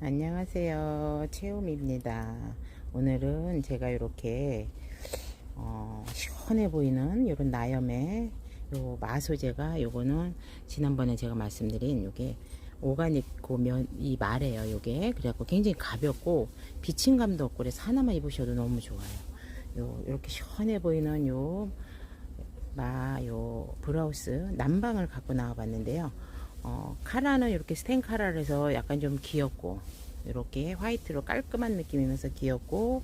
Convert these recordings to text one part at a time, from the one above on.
안녕하세요. 채움입니다. 오늘은 제가 이렇게 어, 시원해 보이는 이런 나염의 요 마소제가 요거는 지난번에 제가 말씀드린 요게 오가닉 고면 이 말이에요. 요게 그래갖고 굉장히 가볍고 비침감도 없고 그래서 하나만 입으셔도 너무 좋아요. 요 이렇게 시원해 보이는 요 마, 요 브라우스 남방을 갖고 나와 봤는데요. 어, 카라는 이렇게 스텐 카라라서 약간 좀 귀엽고 이렇게 화이트로 깔끔한 느낌이면서 귀엽고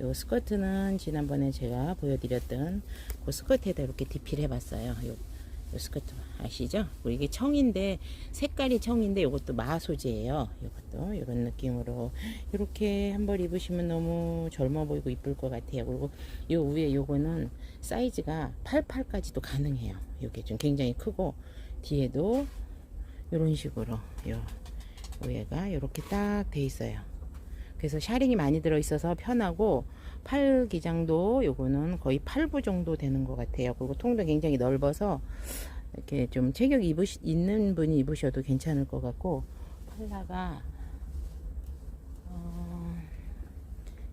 요 스커트는 지난번에 제가 보여드렸던 그 스커트에다 이렇게 디피를 해봤어요. 요, 요 스커트 아시죠? 이게 청인데 색깔이 청인데 이것도 마 소재예요. 이것도 이런 느낌으로 이렇게 한벌 입으시면 너무 젊어 보이고 이쁠 것 같아요. 그리고 요 위에 요거는 사이즈가 88까지도 가능해요. 이게 좀 굉장히 크고 뒤에도 이런 식으로 요 위에가 이렇게 딱 돼 있어요. 그래서 샤링이 많이 들어 있어서 편하고 팔 기장도 요거는 거의 8부 정도 되는 것 같아요. 그리고 통도 굉장히 넓어서 이렇게 좀 체격 입으시, 있는 분이 입으셔도 괜찮을 것 같고 컬러가 어,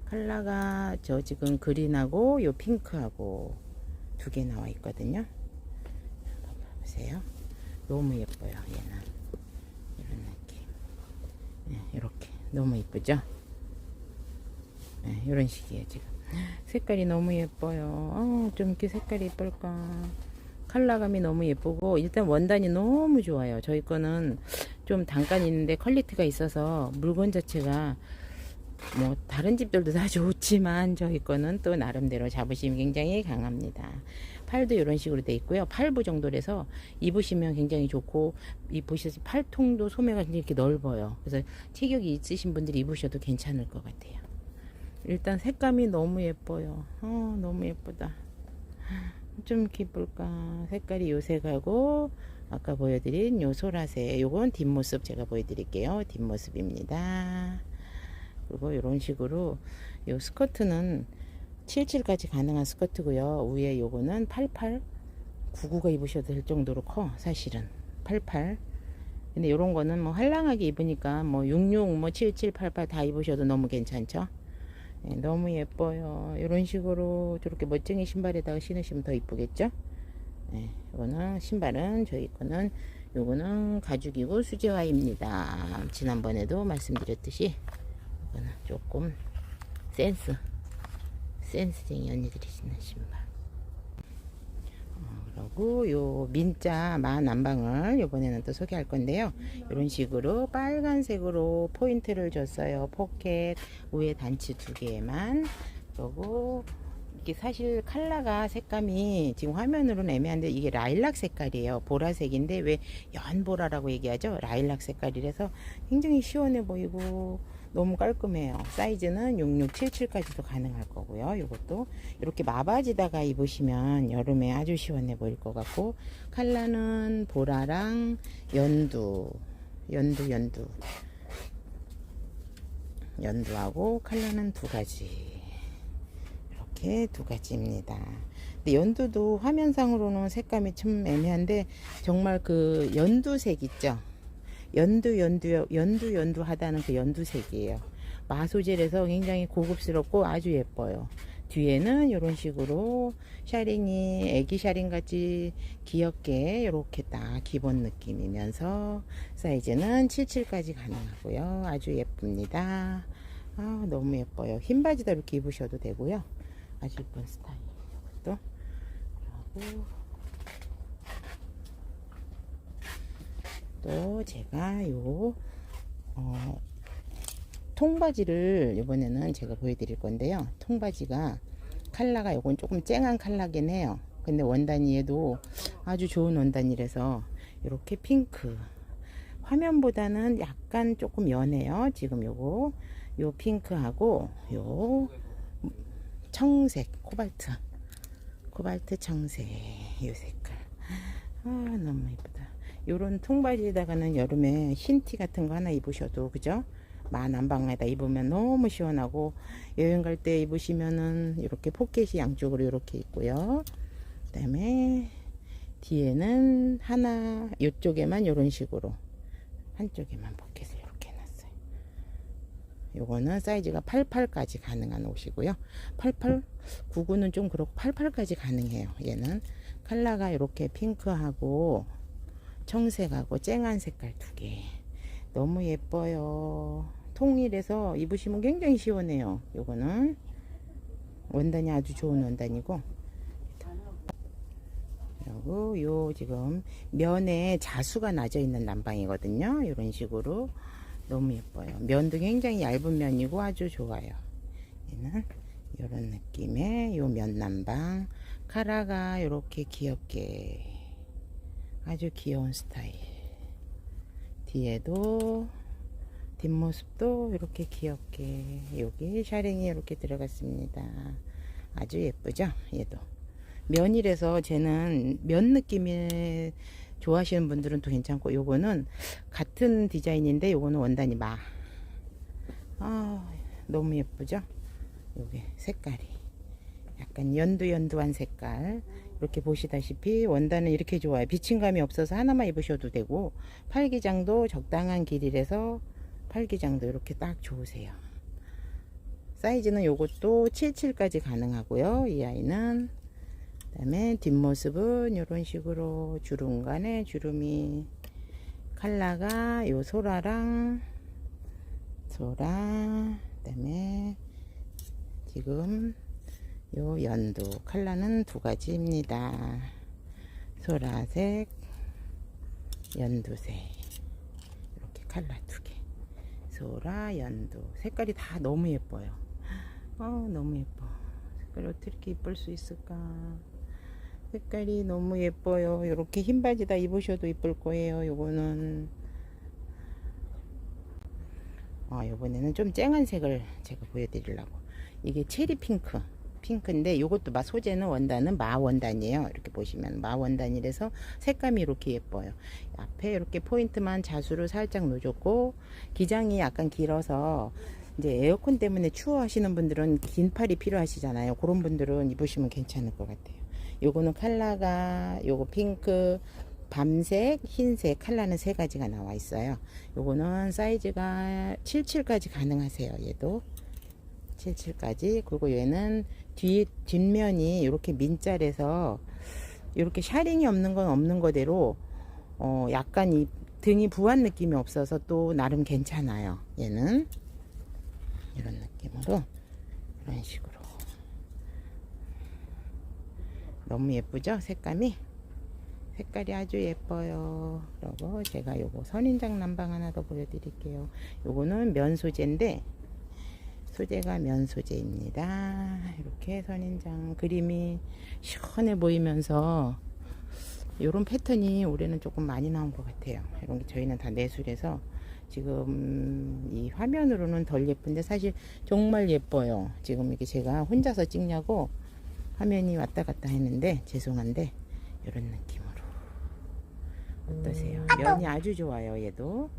컬러가 저 지금 그린하고 요 핑크하고 두 개 나와 있거든요. 한번 보세요. 너무 예뻐요. 얘는 이런 느낌. 네, 이렇게 너무 예쁘죠? 네, 이런 식이에요 지금. 색깔이 너무 예뻐요. 어, 좀 이렇게 색깔이 예쁠까? 컬러감이 너무 예쁘고 일단 원단이 너무 좋아요. 저희 거는 좀 단가는 있는데 퀄리티가 있어서 물건 자체가 뭐 다른 집들도 다 좋지만 저희 거는 또 나름대로 자부심이 굉장히 강합니다. 팔도 이런 식으로 돼 있고요. 8부 정도라서 입으시면 굉장히 좋고 입으셔서 팔통도 소매가 이렇게 넓어요. 그래서 체격이 있으신 분들이 입으셔도 괜찮을 것 같아요. 일단 색감이 너무 예뻐요. 어, 너무 예쁘다. 좀 예쁠까. 색깔이 요색하고 아까 보여드린 요 소라색 요건 뒷모습 제가 보여드릴게요. 뒷모습입니다. 그리고 이런 식으로 요 스커트는 77까지 가능한 스커트고요. 위에 요거는 88, 99가 입으셔도 될 정도로 커 사실은 88. 근데 요런 거는 뭐 활랑하게 입으니까 뭐 66, 뭐 77, 88 다 입으셔도 너무 괜찮죠. 예, 너무 예뻐요. 이런 식으로 저렇게 멋쟁이 신발에다가 신으시면 더 이쁘겠죠? 예, 이거는 신발은 저희 거는 요거는 가죽이고 수제화입니다. 지난번에도 말씀드렸듯이 조금 센스 센스쟁이 언니들이 신는 신발. 어, 그리고 요 민자 만남방을 이번에는 또 소개할 건데요. 이런 식으로 빨간색으로 포인트를 줬어요. 포켓 위에 단치 두 개만. 그리고 이게 사실 컬러가 색감이 지금 화면으로는 애매한데 이게 라일락 색깔이에요. 보라색인데 왜 연보라라고 얘기하죠? 라일락 색깔이라서 굉장히 시원해 보이고 너무 깔끔해요. 사이즈는 6677까지도 가능할 거고요. 이것도 이렇게 마바지다가 입으시면 여름에 아주 시원해 보일 것 같고 컬러는 보라랑 연두, 연두, 연두, 연두하고 컬러는 두 가지. 이렇게 두 가지입니다. 근데 연두도 화면상으로는 색감이 참 애매한데 정말 그 연두색 있죠. 연두 연두 연두 연두 하다는 그 연두색이에요. 마소젤에서 굉장히 고급스럽고 아주 예뻐요. 뒤에는 이런 식으로 샤링이 애기 샤링 같이 귀엽게 이렇게 딱 기본 느낌이면서 사이즈는 77까지 가능하고요. 아주 예쁩니다. 아, 너무 예뻐요. 흰 바지도 이렇게 입으셔도 되고요. 아주 예쁜 스타일. 이것도. 그리고 또 제가 요 어, 통바지를 이번에는 제가 보여드릴 건데요. 통바지가 칼라가 요건 조금 쨍한 칼라긴 해요. 근데 원단이 얘도 아주 좋은 원단이라서 이렇게 핑크 화면보다는 약간 조금 연해요. 지금 요거 요 핑크하고 요 청색 코발트 코발트 청색 요 색깔 아 너무 예쁘다 요런 통바지에다가는 여름에 흰 티 같은 거 하나 입으셔도 그죠 만안방에다 입으면 너무 시원하고 여행 갈 때 입으시면은 이렇게 포켓이 양쪽으로 이렇게 있고요 그 다음에 뒤에는 하나 이쪽에만 이런 식으로 한쪽에만 포켓을 이렇게 해놨어요 요거는 사이즈가 88까지 가능한 옷이고요. 88, 99는 좀 그렇고 88까지 가능해요. 얘는 컬러가 이렇게 핑크하고 청색하고 쨍한 색깔 두 개. 너무 예뻐요. 통일해서 입으시면 굉장히 시원해요. 요거는 원단이 아주 좋은 원단이고 그리고 요 지금 면에 자수가 나져 있는 난방이거든요. 이런 식으로 너무 예뻐요. 면도 굉장히 얇은 면이고 아주 좋아요. 얘는 이런 느낌의 요 면 난방 카라가 이렇게 귀엽게 아주 귀여운 스타일. 뒤에도 뒷모습도 이렇게 귀엽게 여기 샤링이 이렇게 들어갔습니다. 아주 예쁘죠? 얘도 면이라서 쟤는 면 느낌이 좋아하시는 분들은 또 괜찮고 요거는 같은 디자인인데 요거는 원단이 마. 아 너무 예쁘죠? 요게 색깔이 약간 연두연두한 색깔 이렇게 보시다시피 원단은 이렇게 좋아요. 비침감이 없어서 하나만 입으셔도 되고 팔기장도 적당한 길이라서 팔기장도 이렇게 딱 좋으세요. 사이즈는 요것도 77까지 가능하고요. 이 아이는 그 다음에 뒷모습은 이런 식으로 주름간에 주름이 칼라가 요 소라랑 소라 그 다음에 지금 요 연두 칼라는 두 가지입니다. 소라색, 연두색 이렇게 칼라 두 개. 소라, 연두 색깔이 다 너무 예뻐요. 어 너무 예뻐. 색깔이 어떻게 이쁠 수 있을까? 색깔이 너무 예뻐요. 이렇게 흰 바지 다 입으셔도 이쁠 거예요. 요거는 아 요번에는 좀 쨍한 색을 제가 보여드리려고 이게 체리 핑크 핑크인데 요것도 마 소재는 원단은 마 원단이에요 이렇게 보시면 마 원단이라서 색감이 이렇게 예뻐요 앞에 이렇게 포인트만 자수를 살짝 놓아줬고 기장이 약간 길어서 이제 에어컨 때문에 추워 하시는 분들은 긴 팔이 필요하시잖아요 그런 분들은 입으시면 괜찮을 것 같아요 요거는 컬러가 요거 핑크 밤색, 흰색 컬러는 세 가지가 나와 있어요. 요거는 사이즈가 77까지 가능하세요. 얘도 77까지. 그리고 얘는 뒤 뒷면이 이렇게 민짤에서 이렇게 샤링이 없는 건 없는 거대로 어 약간 이 등이 부한 느낌이 없어서 또 나름 괜찮아요. 얘는 이런 느낌으로 이런 식으로 너무 예쁘죠? 색감이 색깔이 아주 예뻐요. 그리고 제가 요거 선인장 난방 하나 더 보여드릴게요. 요거는 면 소재인데 소재가 면 소재입니다. 이렇게 선인장 그림이 시원해 보이면서 요런 패턴이 올해는 조금 많이 나온 것 같아요. 이런 게 저희는 다 내술해서 지금 이 화면으로는 덜 예쁜데 사실 정말 예뻐요. 지금 이게 제가 혼자서 찍냐고 화면이 왔다 갔다 했는데 죄송한데 이런 느낌으로 어떠세요? 면이 아주 좋아요. 얘도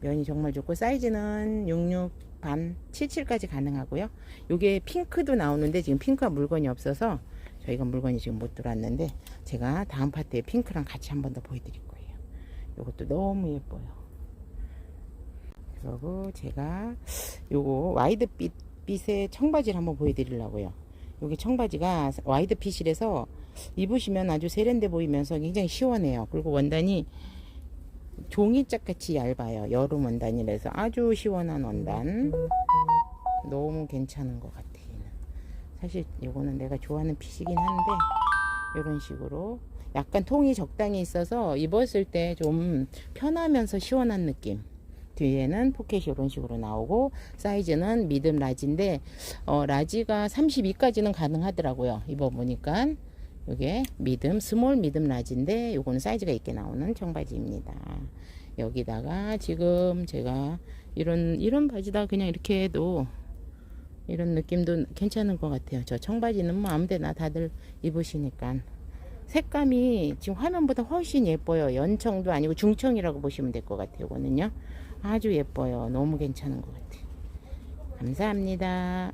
면이 정말 좋고 사이즈는 66 반 77까지 가능하고요. 요게 핑크도 나오는데 지금 핑크가 물건이 없어서 저희가 물건이 지금 못 들어왔는데 제가 다음 파트에 핑크랑 같이 한 번 더 보여드릴 거예요. 요것도 너무 예뻐요. 그리고 제가 요거 와이드 빛, 빛의 청바지를 한번 보여드리려고요. 요게 청바지가 와이드 핏이라서 입으시면 아주 세련돼 보이면서 굉장히 시원해요. 그리고 원단이 종이짝 같이 얇아요. 여름 원단이라서 아주 시원한 원단. 너무 괜찮은 것 같아요. 얘는. 사실 이거는 내가 좋아하는 핏이긴 한데 이런 식으로 약간 통이 적당히 있어서 입었을 때 좀 편하면서 시원한 느낌. 뒤에는 포켓이 이런 식으로 나오고 사이즈는 미듬 라지인데 어, 라지가 32까지는 가능하더라고요. 입어보니까 이게 미듬 스몰 미듬 라지인데 요거는 사이즈가 있게 나오는 청바지입니다. 여기다가 지금 제가 이런 이런 바지다 그냥 이렇게 해도 이런 느낌도 괜찮은 것 같아요. 저 청바지는 뭐 아무데나 다들 입으시니까 색감이 지금 화면보다 훨씬 예뻐요. 연청도 아니고 중청이라고 보시면 될 것 같아요. 이거는요. 아주 예뻐요. 너무 괜찮은 것 같아요. 감사합니다.